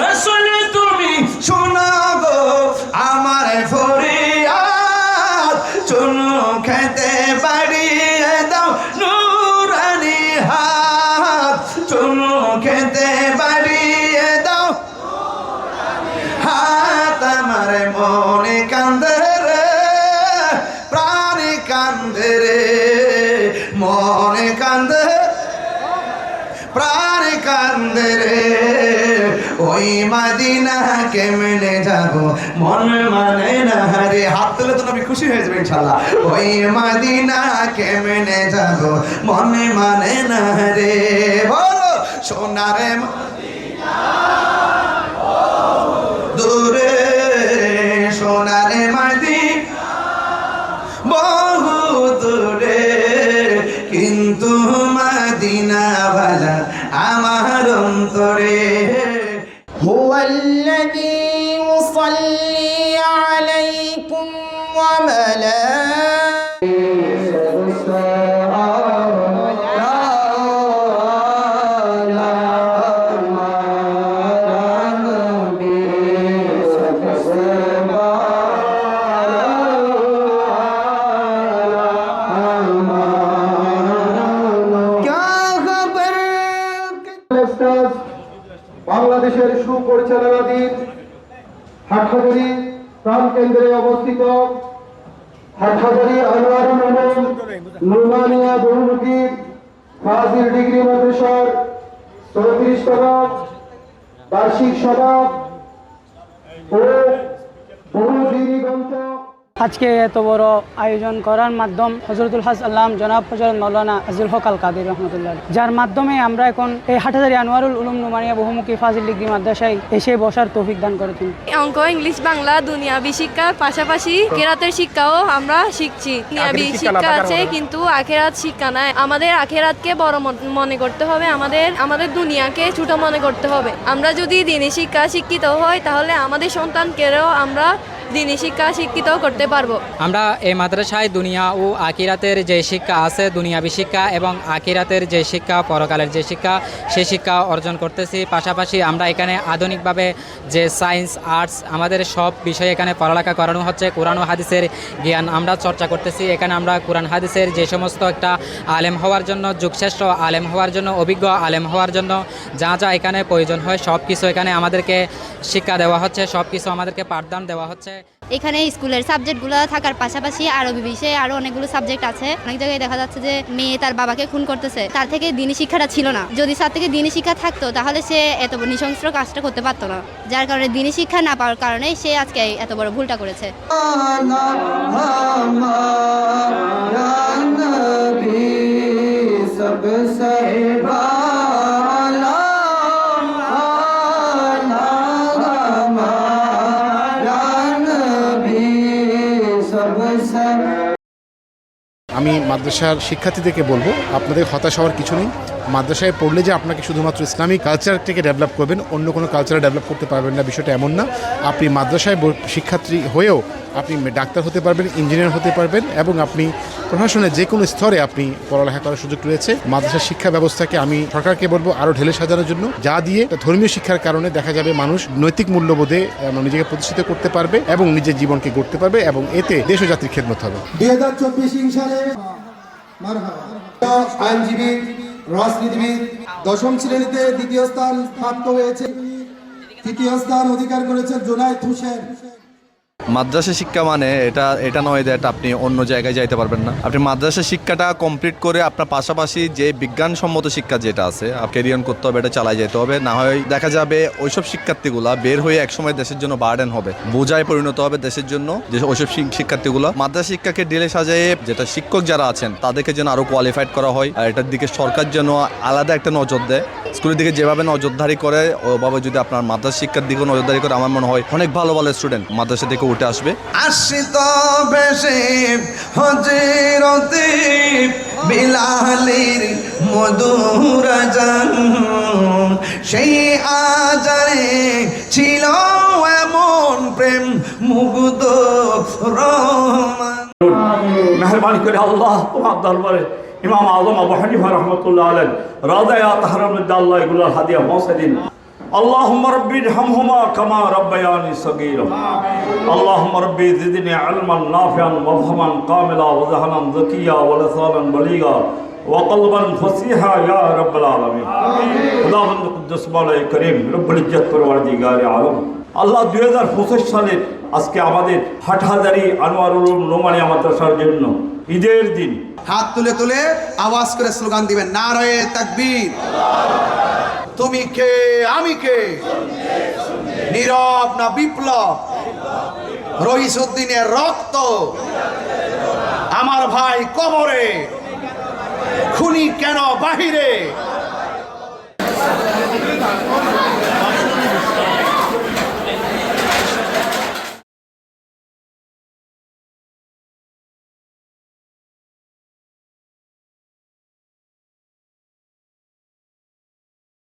রসুল তুমি শোনাবো আমার ফরিয়াদ। চুনু খেতে বাড়িয়ে দাও নুরানি হাত। চুনু খেতে বাড়িয়ে দাও হাত। আমার মনে কান্দে রে, প্রাণে কান্দে রে, মনে কান্দে প্রাণ কান্দে রে। ওই মাদিনা কেমনে যাব, মন মানে না রে। হাত তুলে তো নবী খুশি হয়ে যাবে ইনশাল্লাহ ওই মাদিনা কেমনে যাব, মন মানে না রে। বলো, সোনারে দূরে সোনারে মাদিনা। বহু দূরে, কিন্তু মাদিনা আমার অন্তরে বাংলাদেশের সুপরিচালনাধীন হাটহাজারী প্রাণকেন্দ্রে অবস্থিত হাটহাজারী আনোয়ার মোহাম্মদ নুমানিয়া বহুমুখী ফাজিল ডিগ্রি মাদ্রাসার চৌত্রিশতম বার্ষিক সভা ও বহুদিনী গ্রন্থ আজকে এত বড় আয়োজন করার মাধ্যম হজরতুল হাজ আল্লাম জনাব হজরত মৌলানা আজুল হক আল কাদির রহমতুল্লাহ। যার মাধ্যমে আমরা এখন এই হাটহাজারি আনোয়ারুল উলুম নুমানিয়া বহুমুখী ফাজিল ডিগ্রি মাদ্রাসায় এসে বসার তৌফিক দান করেছেন অঙ্ক ইংলিশ বাংলা দুনিয়াবি শিক্ষার পাশাপাশি কেরাতের শিক্ষাও আমরা শিখছি। দুনিয়াবি শিক্ষা আছে কিন্তু আখেরাত শিক্ষা নাই। আমাদের আখেরাতকে বড় মনে করতে হবে। আমাদের আমাদের দুনিয়াকে ছোট মনে করতে হবে। আমরা যদি দিনী শিক্ষা শিক্ষিত হই তাহলে আমাদের সন্তানকেও আমরা দিনী শিক্ষা শিক্ষিত করতে পারব। আমরা এই মাদ্রাসায় দুনিয়া ও আকিরাতের যে শিক্ষা আছে, দুনিয়াবি শিক্ষা এবং আকিরাতের যে শিক্ষা, পরকালের যে শিক্ষা সেই শিক্ষা অর্জন করতেছি। পাশাপাশি আমরা এখানে আধুনিকভাবে যে সায়েন্স, আর্টস, আমাদের সব বিষয়ে এখানে পড়ালেখা করানো হচ্ছে। কোরআন ও হাদিসের জ্ঞান আমরা চর্চা করতেছি। এখানে আমরা কোরআন, হাদিসের যে সমস্ত একটা আলেম হওয়ার জন্য, যুগশ্রেষ্ঠ আলেম হওয়ার জন্য, অভিজ্ঞ আলেম হওয়ার জন্য যা যা এখানে প্রয়োজন হয় সব কিছু এখানে আমাদেরকে শিক্ষা দেওয়া হচ্ছে সব কিছু আমাদেরকে পাঠদান দেওয়া হচ্ছে। এখানে স্কুলের সাবজেক্টগুলো থাকার পাশাপাশি আরবি বিষয়ে আরও অনেকগুলো সাবজেক্ট আছে। অনেক জায়গায় দেখা যাচ্ছে যে মেয়ে তার বাবাকে খুন করতেছে। তার থেকে দিনী শিক্ষাটা ছিল না। যদি তার থেকে দিনী শিক্ষা থাকতো, তাহলে সে এত বড় নৃশংস কাজটা করতে পারতো না। যার কারণে দিনী শিক্ষা না পাওয়ার কারণে সে আজকে এত বড় ভুলটা করেছে। আমি মাদ্রাসার শিক্ষার্থীদেরকে বলব, আপনাদের হতাশ হওয়ার কিছু নেই। মাদ্রাসায় পড়লে যে আপনাকে শুধুমাত্র ইসলামিক কালচারটাকে ডেভেলপ করবেন, অন্য কোনো কালচার ডেভেলপ করতে পারবেন না, বিষয়টা এমন না। আপনি মাদ্রাসায় শিক্ষার্থী হয়েও আপনি ডাক্তার হতে পারবেন, ইঞ্জিনিয়ার হতে পারবেন এবং আপনি প্রশাসনের যে কোনো স্তরে আপনি পড়ালেখা করার সুযোগ রয়েছে। মাদ্রাসার শিক্ষা ব্যবস্থাকে আমি সরকারকে বলব আরও ঢেলে সাজানোর জন্য। যা দিয়ে ধর্মীয় শিক্ষার কারণে দেখা যাবে মানুষ নৈতিক মূল্যবোধে নিজেকে প্রতিষ্ঠিত করতে পারবে এবং নিজের জীবনকে গড়তে পারবে এবং এতে দেশ ও জাতির খেদমত হবে। দুই হাজার চব্বিশ সালে আইনজীবী, রাজনীতিবিদ, দশম শ্রেণীতে দ্বিতীয় স্থান প্রাপ্ত হয়েছে। তৃতীয় স্থান অধিকার করেছেন জোনায়েদ হোসেন। মাদ্রাসা শিক্ষা মানে এটা এটা নয় এটা আপনি অন্য জায়গায় যাইতে পারবেন না। আপনি মাদ্রাসা শিক্ষাটা কমপ্লিট করে আপনার পাশাপাশি যে বিজ্ঞানসম্মত শিক্ষা যেটা আছে ক্যারিয়ন করতে হবে, এটা চালাই যেতে হবে। না হয় দেখা যাবে ওইসব শিক্ষার্থীগুলা বের হয়ে একসময় দেশের জন্য বার্ডেন হবে। বোঝায় পরিণত হবে দেশের জন্য যে ওইসব শিক- শিক্ষার্থীগুলো মাদ্রাসা শিক্ষাকে ঢেলে সাজায়ে যেটা শিক্ষক যারা আছেন, তাদেরকে যেন আরও কোয়ালিফাইড করা হয়। আর এটার দিকে সরকার যেন আলাদা একটা নজর দেয়। স্কুলের দিকে যেভাবে নজরদারি করে, ওভাবে যদি আপনার মাদ্রাসা শিক্ষার দিকে নজরদারি করে, আমার মনে হয় অনেক ভালো ভালো স্টুডেন্ট মাদ্রাসা থেকে উঠে আসবে। আশ্রিত বেশে হজিরতে বিলালির মধুর জান সেই আজারে ছিল এমন প্রেম মুগ্ধ রহমান মেহরবানি করে আল্লাহ তোমার দরবারে ইমাম আজম আবু হানিফা রহমতুল্লাহ আলেন রাজায়া তাহার মধ্যে আল্লাহ এগুলোর হাদিয়া পৌঁছে দিন। اللهم ربي ارحمهما كما ربياني صغيرا اللهم ربي زدني علما نافعا وفهما كاملا وذهنا ذكيا ولسانا بليغا وقلبا فصيحا يا رب العالمين خداوند قدس مولا করিম রব্বুল ইজ্জত পরওয়ারদিগার আলম আল্লাহ দুই হাজার পঁচিশ সালের আজকে আমাদের হাটহাজারি আনোয়ারুল উলুম নোমানিয়া মাদ্রাসার জন্য ঈদের দিন হাত তুলে তুলে আওয়াজ করে স্লোগান দিবেন নারায়ে তাকবীর তুমি কে? আমি কে? নীরব না বিপ্লব? রহিসুদ্দিনের রক্ত? আমার ভাই কবরে খুনি কেন বাহিরে?